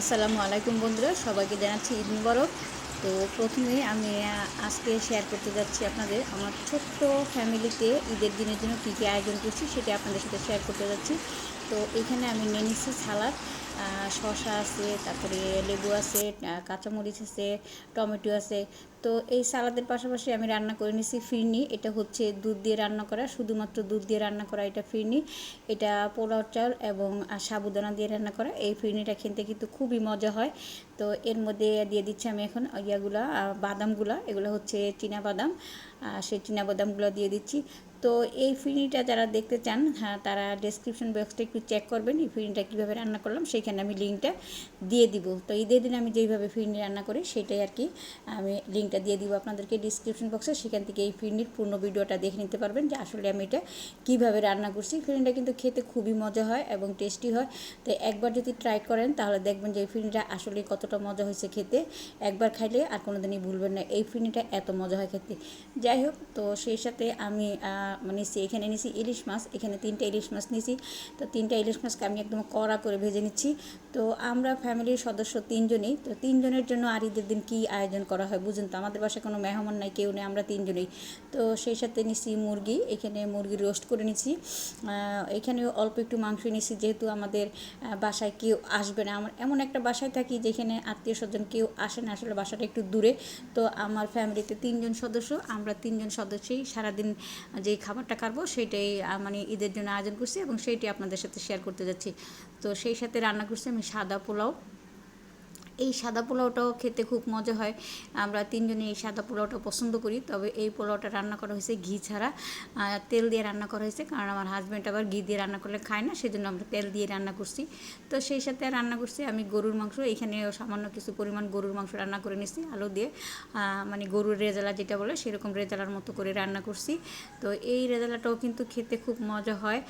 আসসালামু আলাইকুম বন্ধুরা, সবাইকে জানাচ্ছি ঈদ মুবারক। তো প্রথমে আমি আজকে শেয়ার করতে যাচ্ছি আপনাদের আমার ছোট্ট ফ্যামিলিতে ঈদের দিনের জন্য কী কী আয়োজন করছি সেটা আপনাদের সাথে শেয়ার করতে যাচ্ছি। তো এখানে আমি নিয়ে নিচ্ছি সালাদ শসা আছে, তারপরে লেবু আছে কাঁচামরিচ আছে, টমেটো আছে। তো এই সালাদের পাশাপাশি আমি রান্না করে নিছি ফিরনি। এটা হচ্ছে দুধ দিয়ে রান্না করা, শুধুমাত্র দুধ দিয়ে রান্না করা এটা ফিরনি। এটা পোলাও চাল এবং সাবুদানা দিয়ে রান্না করা। এই ফিরনিটা খেতে কিন্তু খুবই মজা হয়। তো এর মধ্যে দিয়ে দিচ্ছি আমি এখন ইয়াগুলা বাদামগুলা। এগুলো হচ্ছে চীনা বাদাম। সেই চীনা বাদামগুলো দিয়ে দিচ্ছি। তো এই ফিরনিটা যারা দেখতে চান হ্যাঁ তারা ডেসক্রিপশন বক্সটা একটু চেক করবেন, এই ফিরনিটা কীভাবে রান্না করলাম, সেইখানে আমি লিঙ্কটা দিয়ে দিব। তো ঈদের দিন আমি যেইভাবে ফিরনি রান্না করি, সেটাই আর কি আমি লিঙ্কটা দিয়ে দিব আপনাদেরকে ডিসক্রিপশন বক্সে সেখান থেকে এই ফিরনির পূর্ণ ভিডিওটা দেখে নিতে পারবেন যে আসলে আমি এটা কীভাবে রান্না করছি। ফিরনিটা কিন্তু খেতে খুবই মজা হয় এবং টেস্টি হয়। তো একবার যদি ট্রাই করেন, তাহলে দেখবেন যে এই ফিরনিটা আসলে কতটা মজা হয়েছে খেতে। একবার খাইলে আর কোনো দিনই ভুলবেন না, এই ফিরনিটা এত মজা হয় খেতে। যাই হোক, তো সেই সাথে আমি মানে নিচ্ছি এখানে নিছি ইলিশ মাছ এখানে তিনটা ইলিশ মাছ নিছি। তো তিনটা ইলিশ মাছকে আমি একদম কড়া করে ভেজে নিচ্ছি। তো আমরা ফ্যামিলির সদস্য তিনজনেই তো তিনজনের জন্য আর ঈদের দিন কী আয়োজন করা হয় বুঝুন তো? আমাদের বাসায় কোনো মেহমান নাই কেউ নেই আমরা তিনজনেই। তো সেই সাথে নিচ্ছি মুরগি এখানে মুরগি রোস্ট করে আহ, এখানে অল্প একটু মাংস নিচ্ছি যেহেতু আমাদের বাসায় কেউ আসবে না। আমার এমন একটা বাসায় থাকি যেখানে আত্মীয় স্বজন কেউ আসে না আসলে বাসাটা একটু দূরে। তো আমার ফ্যামিলিতে তিনজন সদস্য আমরা তিনজন সদস্যই সারাদিন যেই খাবারটা খাব সেইটাই মানে ঈদের জন্য আয়োজন করছি এবং সেইটাই আপনাদের সাথে শেয়ার করতে যাচ্ছি। তো সেই সাথে রান্না করছি আমি সাদা পোলাও। এই সাদা পোলাওটাও খেতে খুব মজা হয়। আমরা তিনজনে এই সাদা পোলাওটা পছন্দ করি। তবে এই পোলাওটা রান্না করা হয়েছে ঘি ছাড়া। তেল দিয়ে রান্না করা হয়েছে কারণ আমার হাজব্যান্ড আবার ঘি দিয়ে রান্না করলে খায় না, সেজন্য আমরা তেল দিয়ে রান্না করছি। তো সেই সাথে রান্না করছি আমি গরুর মাংস। এখানে সামান্য কিছু পরিমাণ গরুর মাংস রান্না করে নিছি, আলু দিয়ে। মানে গরুর রেজালা যেটা বলে সেরকম রেজালার মতো করে রান্না করছি। তো এই রেজালাটাও কিন্তু খেতে খুব মজা হয়।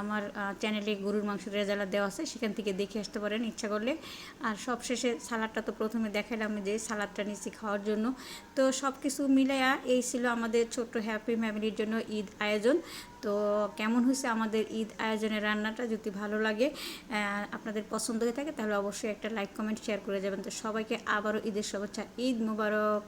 আমার চ্যানেলে গরুর মাংসের রেজালা দেওয়া আছে, সেখান থেকে দেখে আসতে পারেন ইচ্ছা করলে। আর সবশেষে সালাডটা তো প্রথমে দেখালাম যে সালাডটা নিচ্ছি খাওয়ার জন্য। তো সব কিছু মিলাইয়া এই ছিল আমাদের ছোট্ট হ্যাপি ফ্যামিলির জন্য ঈদ আয়োজন। তো কেমন হয়েছে আমাদের ঈদ আয়োজনের রান্নাটা? যদি ভালো লাগে আপনাদের পছন্দ হয়ে থাকে, তাহলে অবশ্যই একটা লাইক কমেন্ট শেয়ার করে যাবেন। তো সবাইকে আবারও ঈদের শুভেচ্ছা। ঈদ মুবারক!